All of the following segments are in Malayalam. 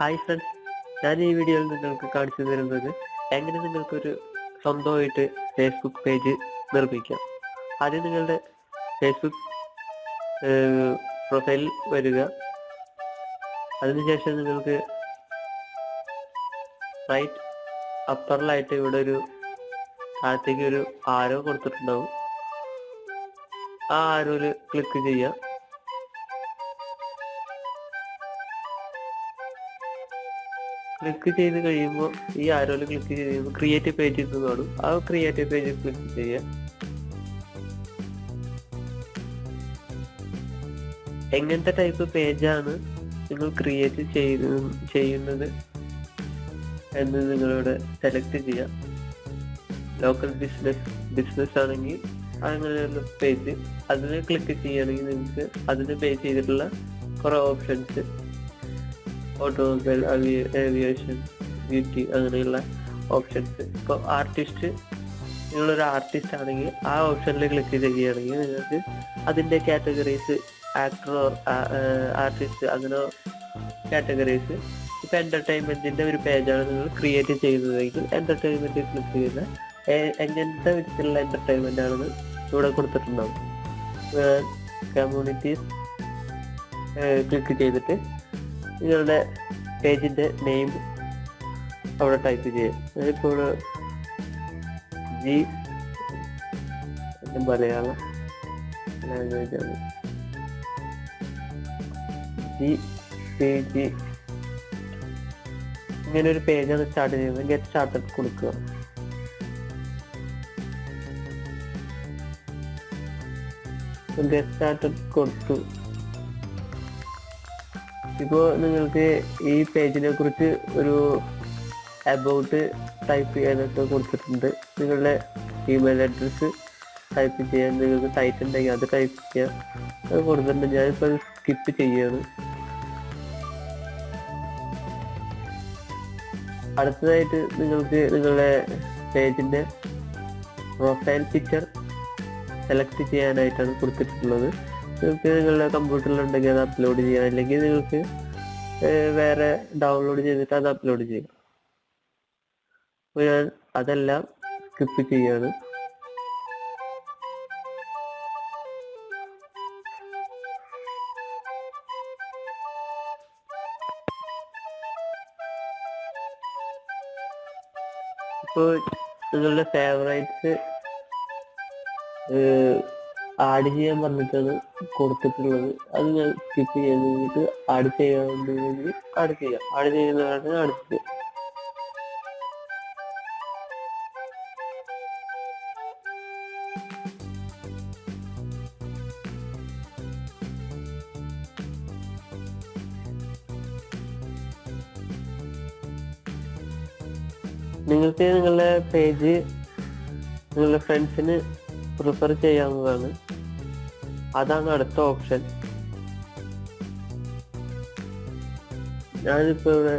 ഹായ് ഫ്രണ്ട്സ് ഞാൻ ഈ വീഡിയോയിൽ നിങ്ങൾക്ക് കാണിച്ചു തരുന്നത് എങ്ങനെ നിങ്ങൾക്കൊരു സ്വന്തമായിട്ട് ഫേസ്ബുക്ക് പേജ് നിർമ്മിക്കാം. ആദ്യം നിങ്ങളുടെ ഫേസ്ബുക്ക് പ്രൊഫൈൽ വരിക. അതിനുശേഷം നിങ്ങൾക്ക് റൈറ്റ് അപ്പറിലായിട്ട് ഇവിടെ ഒരു താഴത്തേക്ക് ഒരു ആരോ കൊടുത്തിട്ടുണ്ടാവും. ആ ആരോയിൽ ക്ലിക്ക് ചെയ്യാം. ക്ലിക്ക് ചെയ്ത് കഴിയുമ്പോൾ ഈ ആരോയിൽ ക്ലിക്ക് ചെയ്ത് കഴിയുമ്പോൾ ക്രിയേറ്റീവ് പേജ് എന്ന് കാണും. ആ ക്രിയേറ്റീവ് പേജിൽ ക്ലിക്ക് ചെയ്യുക എങ്ങനത്തെ ടൈപ്പ് പേജാണ് നിങ്ങൾ ക്രിയേറ്റ് ചെയ്ത് ചെയ്യുന്നത് എന്ന് നിങ്ങളിവിടെ സെലക്ട് ചെയ്യാം. ലോക്കൽ ബിസിനസ് ബിസിനസ് ആണെങ്കിൽ അങ്ങനെയുള്ള പേജ് അതിൽ ക്ലിക്ക് ചെയ്യുകയാണെങ്കിൽ നിങ്ങൾക്ക് അതിന് ബേസ് ചെയ്തിട്ടുള്ള കുറേ ഓപ്ഷൻസ് ഓട്ടോമൊബൈൽ ഏവിയേഷൻ ബ്യൂട്ടി അങ്ങനെയുള്ള ഓപ്ഷൻസ് ഇപ്പോൾ ആർട്ടിസ്റ്റ് നിങ്ങളൊരു ആർട്ടിസ്റ്റ് ആണെങ്കിൽ ആ ഓപ്ഷനിൽ ക്ലിക്ക് ചെയ്യുകയാണെങ്കിൽ നിങ്ങൾക്ക് അതിന്റെ കാറ്റഗറീസ് ആക്ടർ ആർട്ടിസ്റ്റ് അങ്ങനെ കാറ്റഗറീസ് ഇപ്പം എന്റർടൈൻമെന്റിന്റെ ഒരു പേജാണ് നിങ്ങൾ ക്രിയേറ്റ് ചെയ്യുന്നതെങ്കിൽ എന്റർടൈൻമെന്റ് ക്ലിക്ക് ചെയ്യുന്ന എങ്ങനത്തെ വിധത്തിലുള്ള എന്റർടൈൻമെന്റ് ആണെന്ന് ഇവിടെ കൊടുത്തിട്ടുണ്ടാവും. കമ്മ്യൂണിറ്റീസ് ക്ലിക്ക് ചെയ്തിട്ട് നിങ്ങളുടെ പേജിന്റെ നെയിം അവിടെ ടൈപ്പ് ചെയ്യാം. ഇവിടെ ജി മലയാളം ലാംഗ്വേജ് ആണ്. ജി പേജ് ഇങ്ങനെ ഒരു പേജാണ് സ്റ്റാർട്ട് ചെയ്യുന്നത്. ഗെറ്റ് സ്റ്റാർട്ടഡ് കൊടുക്കുക. ഗെറ്റ് സ്റ്റാർട്ടഡ് കൊടുത്തു. ഇപ്പോൾ നിങ്ങൾക്ക് ഈ പേജിനെ കുറിച്ച് ഒരു അബൌട്ട് ടൈപ്പ് ചെയ്യാനൊക്കെ കൊടുത്തിട്ടുണ്ട്. നിങ്ങളുടെ ഇമെയിൽ അഡ്രസ്സ് ടൈപ്പ് ചെയ്യാൻ നിങ്ങൾക്ക് ടൈറ്റ് ഉണ്ടെങ്കിൽ അത് ടൈപ്പ് ചെയ്യാം. അത് കൊടുത്തിട്ടുണ്ട് ഞാനിപ്പോൾ സ്കിപ്പ് ചെയ്യാണ്. അടുത്തതായിട്ട് നിങ്ങൾക്ക് നിങ്ങളുടെ പേജിന്റെ പ്രൊഫൈൽ പിക്ചർ സെലക്ട് ചെയ്യാനായിട്ടാണ് കൊടുത്തിട്ടുള്ളത്. നിങ്ങൾക്ക് നിങ്ങളുടെ കമ്പ്യൂട്ടറിലുണ്ടെങ്കിൽ അത് അപ്ലോഡ് ചെയ്യാം. അല്ലെങ്കിൽ നിങ്ങൾക്ക് വേറെ ഡൗൺലോഡ് ചെയ്തിട്ട് അത് അപ്ലോഡ് ചെയ്യാം. അപ്പോൾ ഞാൻ അതെല്ലാം സ്കിപ്പ് ചെയ്യാണ്. ഇപ്പോൾ നിങ്ങളുടെ ഫേവറേറ്റ്സ് ആഡ് ചെയ്യാൻ പറഞ്ഞിട്ടാണ് കൊടുത്തിട്ടുള്ളത്. അത് ഞാൻ സ്കിപ്പ് ചെയ്യാൻ വേണ്ടിട്ട് ആഡ് ചെയ്യാന്നുണ്ടെങ്കിൽ ആഡ് ചെയ്യാം. ആഡ് ചെയ്യുന്നതാണ് ആഡ് ചെയ്യാം നിങ്ങൾക്ക് നിങ്ങളുടെ പേജ് നിങ്ങളുടെ ഫ്രണ്ട്സിന് പ്രിഫർ ചെയ്യാവുന്നതാണ്. അതാണ് അടുത്ത ഓപ്ഷൻ. ഞാനിപ്പോ ഇവിടെ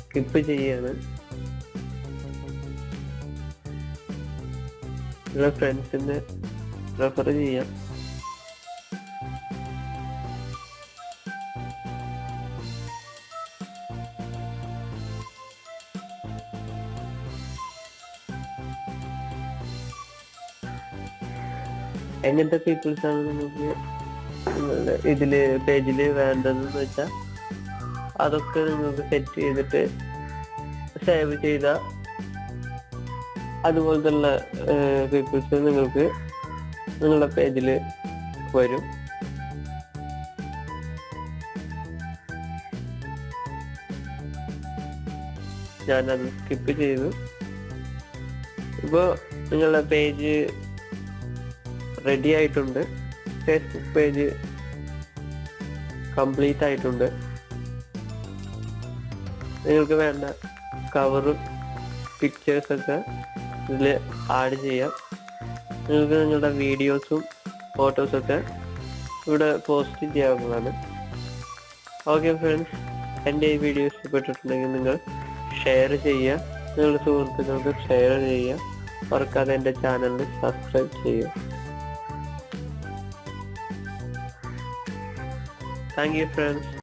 സ്കിപ്പ് ചെയ്യാണ്. നിങ്ങളുടെ ഫ്രണ്ട്സിന് റെഫർ ചെയ്യാം. എങ്ങനത്തെ പീപ്പിൾസ് ആണ് നമുക്ക് ഇതിൽ പേജിൽ വേണ്ടതെന്ന് വെച്ചാ അതൊക്കെ നിങ്ങൾക്ക് സെറ്റ് ചെയ്തിട്ട് സേവ് ചെയ്ത അതുപോലത്തുള്ള പീപ്പിൾസ് നിങ്ങൾക്ക് നിങ്ങളുടെ പേജിൽ വരും. ഞാനത് സ്കിപ്പ് ചെയ്തു. ഇപ്പോൾ നിങ്ങളുടെ പേജ് റെഡി ആയിട്ടുണ്ട്. ഫേസ്ബുക്ക് പേജ് കംപ്ലീറ്റ് ആയിട്ടുണ്ട്. നിങ്ങൾക്ക് വേണ്ട കവറും പിക്ചേഴ്സൊക്കെ ഇതിൽ ആഡ് ചെയ്യാം. നിങ്ങൾക്ക് നിങ്ങളുടെ വീഡിയോസും ഫോട്ടോസൊക്കെ ഇവിടെ പോസ്റ്റ് ചെയ്യാവുന്നതാണ്. ഓക്കെ ഫ്രണ്ട്സ് എന്റെ ഈ വീഡിയോ ഇഷ്ടപ്പെട്ടിട്ടുണ്ടെങ്കിൽ നിങ്ങൾ ഷെയർ ചെയ്യുക. നിങ്ങളുടെ സുഹൃത്തുക്കൾക്ക് ഷെയർ ചെയ്യുക. മറക്കാതെ എന്റെ ചാനലിൽ സബ്സ്ക്രൈബ് ചെയ്യുക. Thank you friends.